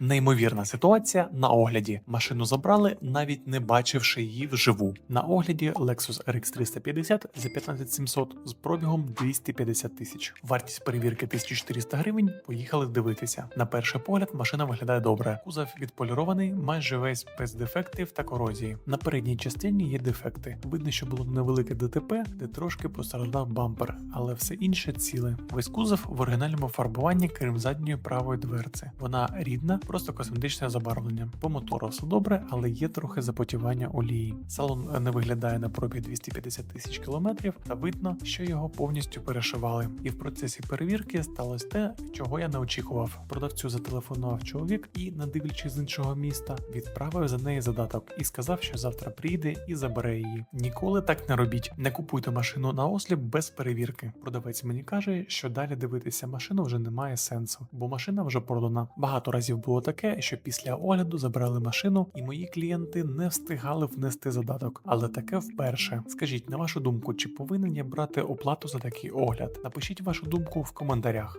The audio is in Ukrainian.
Неймовірна ситуація на огляді. Машину забрали, навіть не бачивши її вживу. На огляді Lexus RX 350 за 15700 з пробігом 250 тисяч. Вартість перевірки 1400 гривень. Поїхали дивитися. На перший погляд машина виглядає добре. Кузов відполірований, майже весь без дефектів та корозії. На передній частині є дефекти. Видно, що було невелике ДТП, де трошки постраждав бампер, але все інше ціле. Весь кузов в оригінальному фарбуванні, крім задньої правої дверці. Вона рідна, просто косметичне забарвлення. По мотору все добре, але є трохи запотівання олії. Салон не виглядає на пробіг 250 тисяч кілометрів, та видно, що його повністю перешивали. І в процесі перевірки сталося те, чого я не очікував. Продавцю зателефонував чоловік і, не дивлячись з іншого міста, відправив за неї задаток і сказав, що завтра прийде і забере її. Ніколи так не робіть. Не купуйте машину на осліп без перевірки. Продавець мені каже, що далі дивитися машину вже немає сенсу, бо машина вже продана. Багато разів було таке, що після огляду забрали машину, і мої клієнти не встигали внести задаток. Але таке вперше. Скажіть, на вашу думку, чи повинен я брати оплату за такий огляд? Напишіть вашу думку в коментарях.